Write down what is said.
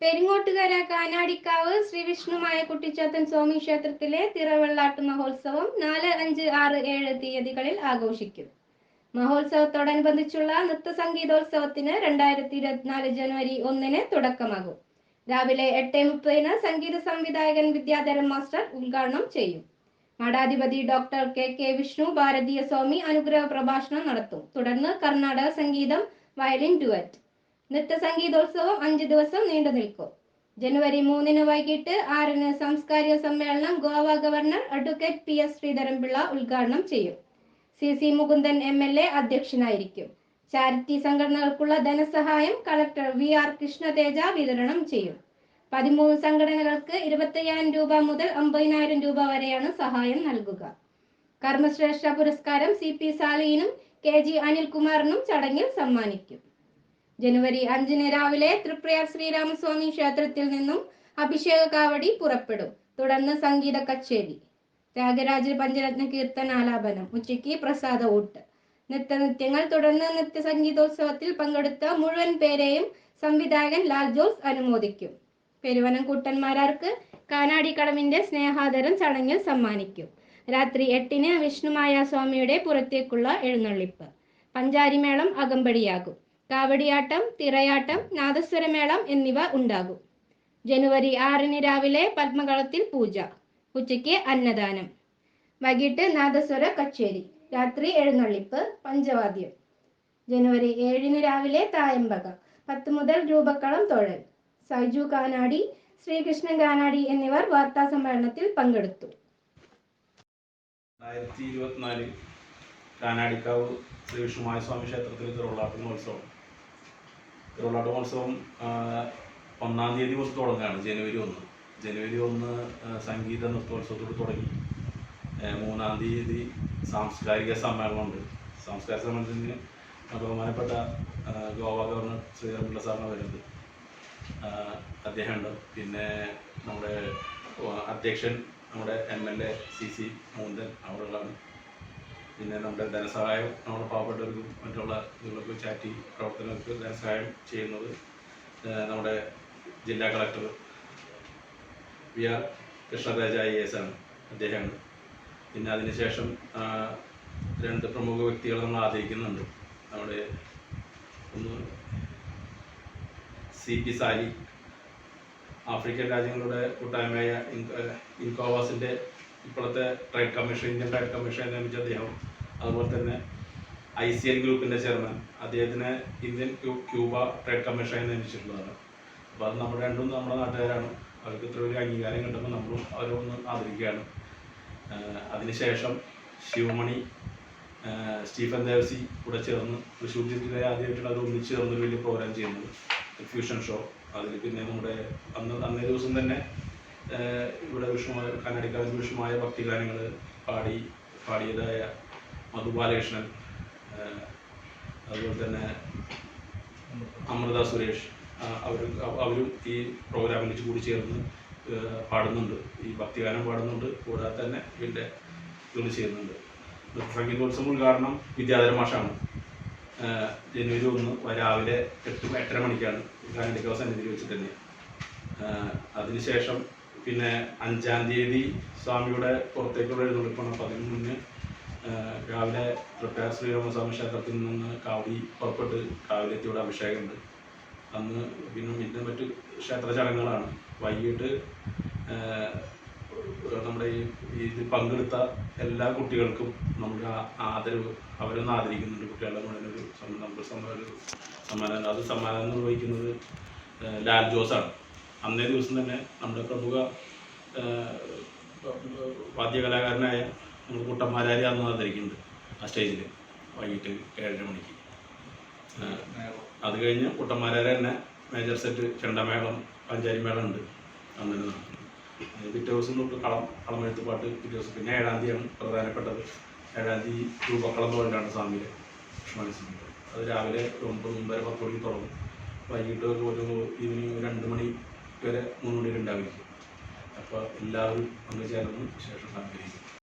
പെരിങ്ങോട്ടുകര കാനാടിക്കാവ് ശ്രീ വിഷ്ണുമായ കുട്ടിച്ചാത്തൻ സ്വാമി ക്ഷേത്രത്തിലെ തിറവെള്ളാട്ട് മഹോത്സവം നാല് അഞ്ച് ആറ് ഏഴ് തീയതികളിൽ ആഘോഷിക്കും. മഹോത്സവത്തോടനുബന്ധിച്ചുള്ള നൃത്ത സംഗീതോത്സവത്തിന് രണ്ടായിരത്തി ഇരുപത്തിനാല് ജനുവരി ഒന്നിന് തുടക്കമാകും. രാവിലെ എട്ട് മുപ്പതിന് സംഗീത സംവിധായകൻ വിദ്യാധരൻ മാസ്റ്റർ ഉദ്ഘാടനം ചെയ്യും. മഠാധിപതി doctor K K Vishnu Bharatiya Swami അനുഗ്രഹ പ്രഭാഷണം നടത്തും. തുടർന്ന് കർണാടക സംഗീതം വയലിൻ ഡുവറ്റ്. നൃത്ത സംഗീതോത്സവം അഞ്ച് ദിവസം നീണ്ടു നിൽക്കും. ജനുവരി മൂന്നിന് വൈകിട്ട് ആറിന് സാംസ്കാരിക സമ്മേളനം Goa governor advocate P S Sreedharan Pillai ഉദ്ഘാടനം ചെയ്യും. C C Mukundan M L A അധ്യക്ഷനായിരിക്കും. ചാരിറ്റി സംഘടനകൾക്കുള്ള ധനസഹായം കളക്ടർ വി ആർ കൃഷ്ണതേജ വിതരണം ചെയ്യും. പതിമൂന്ന് സംഘടനകൾക്ക് ഇരുപത്തയ്യായിരം രൂപ മുതൽ അമ്പതിനായിരം രൂപ വരെയാണ് സഹായം നൽകുക. കർമ്മശ്രേഷ്ഠ പുരസ്കാരം സി പി സാലിയിനും കെ ജി അനിൽകുമാറിനും ചടങ്ങിൽ സമ്മാനിക്കും. ജനുവരി അഞ്ചിന് രാവിലെ തൃപ്രയാർ ശ്രീരാമസ്വാമി ക്ഷേത്രത്തിൽ നിന്നും അഭിഷേക കാവടി പുറപ്പെടും. തുടർന്ന് സംഗീത കച്ചേരി. ത്യാഗരാജ പഞ്ചരത്ന കീർത്തനാലാപനം ഉച്ചയ്ക്ക് പ്രസാദ ഊട്ട്. നൃത്തനൃത്യങ്ങൾ തുടർന്ന് നൃത്യ സംഗീതോത്സവത്തിൽ പങ്കെടുത്ത മുഴുവൻ പേരെയും സംവിധായകൻ ലാൽ ജോസ് അനുമോദിക്കും. പെരുവനം കൂട്ടന്മാരാർക്ക് കാനാടി കടവിന്റെ സ്നേഹാദരം ചടങ്ങിൽ സമ്മാനിക്കും. രാത്രി എട്ടിന് വിഷ്ണുമായ സ്വാമിയുടെ പുറത്തേക്കുള്ള എഴുന്നള്ളിപ്പ്. പഞ്ചാരിമേളം അകമ്പടിയാകും. കാവടിയാട്ടം തിറയാട്ടം നാദസ്വരമേളം എന്നിവ ഉണ്ടാകും. ജനുവരി ആറിന് രാവിലെ പത്മകളത്തിൽ പൂജ ഉച്ചയ്ക്ക് അന്നദാനം. വൈകിട്ട് നാദസ്വര കച്ചേരി രാത്രി എഴുന്നള്ളിപ്പ് പഞ്ചവാദ്യം. ജനുവരി ഏഴിന് രാവിലെ തായമ്പക പത്ത് മുതൽ രൂപക്കളം തൊഴൽ. സൈജു കാനാടി ശ്രീകൃഷ്ണൻ കാനാടി എന്നിവർ വാർത്താ സമ്മേളനത്തിൽ പങ്കെടുത്തു. രണ്ടായിരത്തി ഇരുപത്തിനാല് കാനാടിക്കാവ് ശ്രീ വിഷ്ണുമായ സ്വാമി ക്ഷേത്രത്തിൽ തിരുവള്ളാട്ടുന്ന മഹോത്സവം തിരുവള്ളാട്ട് മഹോത്സവം ഒന്നാം തീയതി മുതൽ തുടങ്ങുകയാണ് ജനുവരി ഒന്ന്. ജനുവരി ഒന്ന് സംഗീത നൃത്തോത്സവത്തോട് തുടങ്ങി. മൂന്നാം തീയതി സാംസ്കാരിക സമ്മേളനമുണ്ട്. സാംസ്കാരിക സമ്മേളനത്തിന് ബഹുമാനപ്പെട്ട ഗോവ ഗവർണർ ശ്രീധരൻപിള്ള സാറിന് വരുന്നത് അദ്ദേഹമുണ്ട്. പിന്നെ നമ്മുടെ അധ്യക്ഷൻ നമ്മുടെ M L A C C മൂന്തൻ അവിടെയുള്ളതാണ്. പിന്നെ നമ്മുടെ ധനസഹായം നമ്മുടെ പാവപ്പെട്ടവർക്കും മറ്റുള്ള ഇതുകൾക്ക് ചാറ്റി പ്രവർത്തനങ്ങൾക്ക് ധനസഹായം ചെയ്യുന്നത് നമ്മുടെ ജില്ലാ collector V R Krishnaraja I S ആണ്. അദ്ദേഹമാണ്. പിന്നെ അതിനുശേഷം രണ്ട് പ്രമുഖ വ്യക്തികളെ നമ്മൾ ആദരിക്കുന്നുണ്ട്. നമ്മുടെ ഒന്ന് സി പി സാലി ആഫ്രിക്കൻ രാജ്യങ്ങളുടെ കൂട്ടായ്മയായ ഇൻകോവാസിന്റെ ഇപ്പോഴത്തെ trade commission Indian trade commission നിയമിച്ച അദ്ദേഹം അതുപോലെ തന്നെ ഐ സി എൻ ഗ്രൂപ്പിന്റെ ചെയർമാൻ അദ്ദേഹത്തിനെ ഇന്ത്യൻ ക്യൂബ ട്രേഡ് കമ്മീഷനായി നിയമിച്ചിട്ടുള്ളതാണ് അപ്പോൾ അത് നമ്മുടെ രണ്ടും നമ്മുടെ നാട്ടുകാരാണ്. അവർക്ക് ഇത്ര ഒരു അംഗീകാരം കിട്ടുമ്പോൾ നമ്മളും അവരൊന്ന് ആദരിക്കുകയാണ്. അതിനുശേഷം ശിവമണി സ്റ്റീഫൻ ദേവസി കൂടെ ചേർന്ന് തൃശ്ശൂർ ജില്ലയിലെ ആദ്യമായിട്ടാണ് അത് ഒന്നിച്ച് ചേർന്ന് വലിയ പ്രോഗ്രാം ചെയ്യുന്നത്. ഫ്യൂഷൻ ഷോ അതിൽ പിന്നെ നമ്മുടെ അന്ന് അന്നേ ദിവസം തന്നെ ഇവിടെ വിഷുമായ കന്നഡിക്കാരൻ വിഷുമായ ഭക്തിഗാനങ്ങൾ പാടി പാടിയതായ മധു ബാലകൃഷ്ണൻ അതുപോലെ തന്നെ അമൃത സുരേഷ് അവർ അവരും ഈ പ്രോഗ്രാമിൽ കൂടി ചേർന്ന് പാടുന്നുണ്ട്. ഈ ഭക്തിഗാനം പാടുന്നുണ്ട്. കൂടാതെ തന്നെ ഇതിന്റെ ജോലി ചെയ്യുന്നുണ്ട്. സംഗീതോത്സവം ഉദ്ഘാടനം വിദ്യാധര മാഷാണ്. ജനുവരി ഒന്ന് രാവിലെ എട്ട് എട്ടര മണിക്കാണ് ഗാന്ധിക്കാവ് സന്നിധിയിൽ വെച്ചിട്ട് തന്നെ. അതിനുശേഷം പിന്നെ അഞ്ചാം തീയതി സ്വാമിയുടെ പുറത്തേക്കുള്ള എഴുന്നള്ളിപ്പാണ് അപ്പം അതിന് മുന്നേ രാവിലെ തൃപ്പയാർ ശ്രീരാമസ്വാമി ക്ഷേത്രത്തിൽ നിന്ന് കാവടി പുറപ്പെട്ട് കാവിലെത്തിയുടെ അഭിഷേകമുണ്ട്. അന്ന് പിന്നെ പിന്നെ മറ്റ് ക്ഷേത്ര ചടങ്ങുകളാണ്. വൈകിട്ട് നമ്മുടെ ഈ ഇതിൽ പങ്കെടുത്ത എല്ലാ കുട്ടികൾക്കും നമ്മുടെ ആദരവ് അവരൊന്ന് ആദരിക്കുന്നുണ്ട്. കുട്ടികളുടെ മുഴുവൻ ഒരു സം- നമുക്ക് സമ്മ- ഒരു സമ്മാനം. അത് സമ്മാനം നിർവഹിക്കുന്നത് ലാൽ ജോസാണ്. അന്നേ ദിവസം തന്നെ നമ്മുടെ പ്രമുഖ വാദ്യകലാകാരനായ നമ്മൾ കുട്ടന്മാരാരി അന്ന് ആദരിക്കുന്നുണ്ട് ആ സ്റ്റേജിൽ വൈകിട്ട് ഏഴര മണിക്ക്. അത് കഴിഞ്ഞ് കുട്ടന്മാരാരെ തന്നെ മേജർ സെറ്റ് ചെണ്ടമേളം പഞ്ചാരി മേളം ഉണ്ട് അന്ന് നടക്കും അത് പിറ്റേ ദിവസം തൊട്ട് കളം കളമെഴുത്ത് പാട്ട് പിറ്റേ ദിവസം പിന്നെ ഏഴാം തീയതിയാണ് പ്രധാനപ്പെട്ടത്. ഏഴാം തീയതി രൂപക്കളം തോന്നിലാണ് സ്വാമിയുടെ കൃഷ്ണ സ്വാമിയുടെ. അത് രാവിലെ ഒമ്പത് ഒമ്പത് ഒമ്പതര പത്ത് മണിക്ക് തുടങ്ങും. വൈകിട്ട് ഒരു ഈവനിങ് രണ്ട് മണി വരെ മൂന്ന് മണി വരെ ഉണ്ടാവില്ല. അപ്പോൾ എല്ലാവരും പങ്കുചേർന്ന് ശേഷം സഹകരിക്കും